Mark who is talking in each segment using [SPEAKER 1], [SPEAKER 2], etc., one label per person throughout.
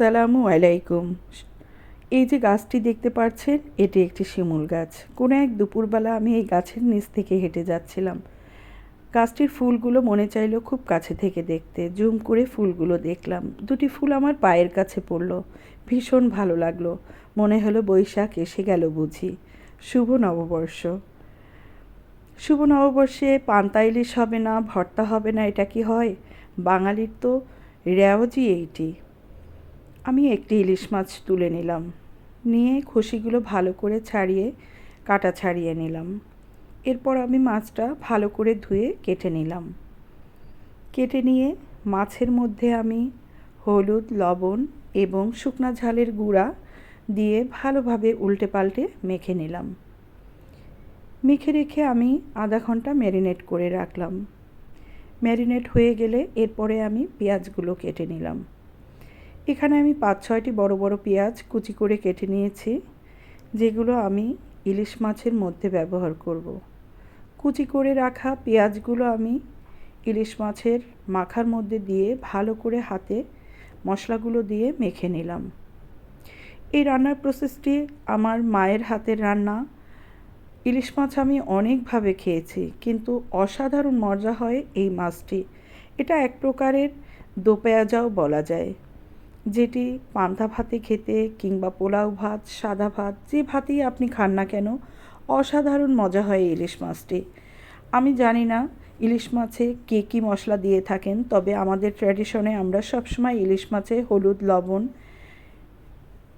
[SPEAKER 1] আসসালামু আলাইকুম। এই যে গাছটি দেখতে পাচ্ছেন, এটি একটি শিমুল গাছ। কোনো এক দুপুরবেলা আমি এই গাছের নিচ থেকে হেঁটে যাচ্ছিলাম। গাছটির ফুলগুলো মনে চাইলো খুব কাছে থেকে দেখতে। জুম করে ফুলগুলো দেখলাম। দুটি ফুল আমার পায়ের কাছে পড়ল। ভীষণ ভালো লাগল। মনে হলো বৈশাখ এসে গেল বুঝি। শুভ নববর্ষ। শুভ নববর্ষে পান্তা ইলিশ হবে না, ভর্তা হবে না, এটা কি হয়? বাঙালির তো রেওয়াজই এইটি। আমি একটি ইলিশ মাছ তুলে নিলাম। নিয়ে খসিগুলো ভালো করে ছাড়িয়ে, কাটা ছাড়িয়ে নিলাম। এরপর আমি মাছটা ভালো করে ধুয়ে কেটে নিলাম। কেটে নিয়ে মাছের মধ্যে আমি হলুদ, লবণ এবং শুকনা ঝালের গুঁড়া দিয়ে ভালোভাবে উল্টে পাল্টে মেখে নিলাম। মেখে রেখে আমি আধা ঘণ্টা ম্যারিনেট করে রাখলাম। ম্যারিনেট হয়ে গেলে এরপরে আমি পেঁয়াজগুলো কেটে নিলাম। এখানে আমি পাঁচ, ছয়টি বড় বড় পেঁয়াজ কুচি করে কেটে নিয়েছি, যেগুলো আমি ইলিশ মাছের মধ্যে ব্যবহার করব। কুচি করে রাখা পেঁয়াজগুলো আমি ইলিশ মাছের মাখার মধ্যে দিয়ে ভালো করে হাতে মশলাগুলো দিয়ে মেখে নিলাম। এই রান্নার প্রসেসটি আমার মায়ের হাতের রান্না। ইলিশ মাছ আমি অনেকভাবে খেয়েছি, কিন্তু অসাধারণ মজা হয় এই মাছটি। এটা এক প্রকারের দোপেয়াজাও বলা যায়। যেটি পান্তা ভাতে খেতে কিংবা পোলাও ভাত, সাদা ভাত, যে ভাতেই আপনি খান না কেন, অসাধারণ মজা হয় ইলিশ মাছটি। আমি জানি না ইলিশ মাছে কে কী মশলা দিয়ে থাকেন, তবে আমাদের ট্র্যাডিশনে আমরা সবসময় ইলিশ মাছে হলুদ, লবণ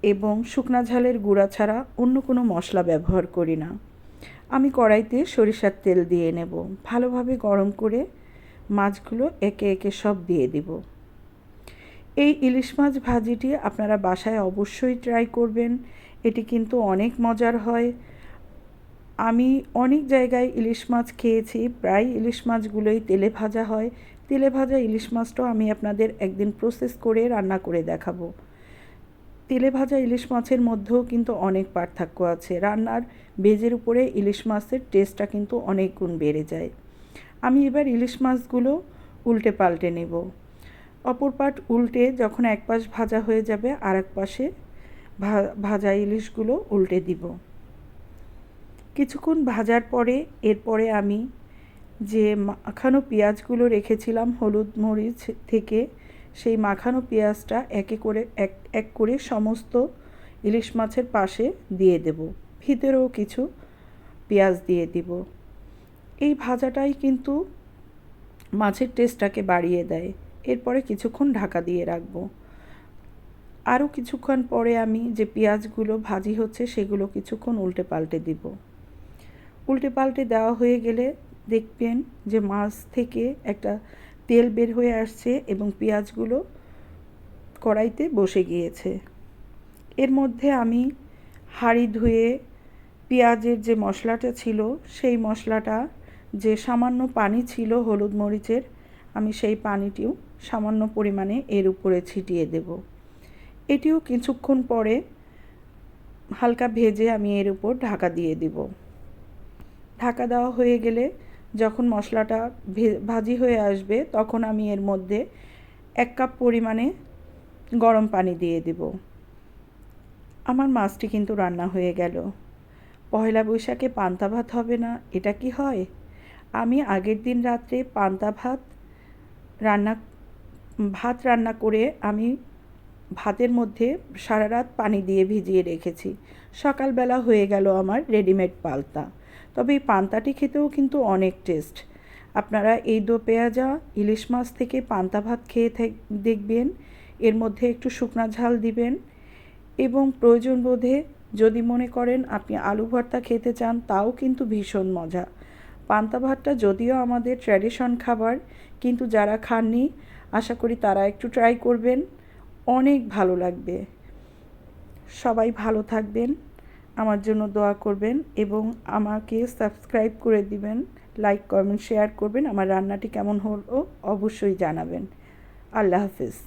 [SPEAKER 1] এবং শুকনা ঝালের গুঁড়া ছাড়া অন্য কোনো মশলা ব্যবহার করি না। আমি কড়াইতে সরিষার তেল দিয়ে নেব। ভালোভাবে গরম করে মাছগুলো একে একে সব দিয়ে দিব। এই ইলিশ মাছ ভাজিটি আপনারা বাসায় অবশ্যই ট্রাই করবেন। এটি কিন্তু অনেক মজার হয়। আমি অনেক জায়গায় ইলিশ মাছ খেয়েছি, প্রায় ইলিশ মাছগুলোই তেলে ভাজা হয়। তেলে ভাজা ইলিশ মাছটাও আমি আপনাদের একদিন প্রসেস করে রান্না করে দেখাবো। তেলে ভাজা ইলিশ মাছের মধ্যেও কিন্তু অনেক পার্থক্য আছে। রান্নার বেজের উপরে ইলিশ মাছের টেস্টটা কিন্তু অনেক গুণ বেড়ে যায়। আমি এবার ইলিশ মাছগুলো উল্টে পাল্টে নেব। অপর পাট উল্টে যখন এক পাশ ভাজা হয়ে যাবে আর এক পাশে ভাজা ইলিশগুলো উল্টে দিব। কিছুক্ষণ ভাজার পরে, এরপরে আমি যে মাখানো পেঁয়াজগুলো রেখেছিলাম হলুদ মরিচ থেকে, সেই মাখানো পেঁয়াজটা একে করে, এক এক করে সমস্ত ইলিশ মাছের পাশে দিয়ে দেব। ভিতরেও কিছু পেঁয়াজ দিয়ে দিব। এই ভাজাটাই কিন্তু মাছের টেস্টটাকে বাড়িয়ে দেয়। এরপরে কিছুক্ষণ ঢাকা দিয়ে রাখব। আরও কিছুক্ষণ পরে আমি যে পেঁয়াজগুলো ভাজি হচ্ছে সেগুলো কিছুক্ষণ উল্টে পাল্টে দিব। উল্টে পাল্টে দেওয়া হয়ে গেলে দেখবেন যে মাছ থেকে একটা তেল বের হয়ে আসছে এবং পেঁয়াজগুলো কড়াইতে বসে গিয়েছে। এর মধ্যে আমি হাঁড়ি ধুয়ে পেঁয়াজের যে মশলাটা ছিল, সেই মশলাটা যে সামান্য পানি ছিল হলুদ মরিচের আমি সেই পানিটিও সামান্য পরিমাণে এর উপরে ছিটিয়ে দেব। এটিও কিছুক্ষণ পরে হালকা ভেজে আমি এর উপর ঢাকা দিয়ে দিব। ঢাকা দেওয়া হয়ে গেলে যখন মশলাটা ভাজি হয়ে আসবে তখন আমি এর মধ্যে এক কাপ পরিমাণে গরম পানি দিয়ে দেব। আমার মাছটি কিন্তু রান্না হয়ে গেল। পয়লা বৈশাখে পান্তা ভাত হবে না, এটা কি হয়? আমি আগের দিন রাত্রে পান্তা ভাত রান্না, ভাত রান্না করে আমি ভাতের মধ্যে সারা রাত পানি দিয়ে ভিজিয়ে রেখেছি। সকালবেলা হয়ে গেল আমার রেডিমেড পালতা তবে এই পান্তাটি খেতেও কিন্তু অনেক টেস্ট। আপনারা এই দো পেঁয়াজা, ইলিশ মাছ থেকে পান্তা ভাত খেয়ে দেখবেন। এর মধ্যে একটু শুকনা ঝাল দিবেন। এবং প্রয়োজন বোধে যদি মনে করেন আপনি আলু ভর্তা খেতে চান, তাও কিন্তু ভীষণ মজা। পান্তা ভাতটা যদিও আমাদের ট্র্যাডিশন খাবার, কিন্তু যারা খাননি, আশা করি তারা একটু ট্রাই করবেন। অনেক ভালো লাগবে। সবাই ভালো থাকবেন, আমার জন্য দোয়া করবেন এবং আমাকে সাবস্ক্রাইব করে দিবেন লাইক কমেন্ট শেয়ার করবেন। আমার রান্নাটি কেমন হলো অবশ্যই জানাবেন। আল্লাহ হাফিজ।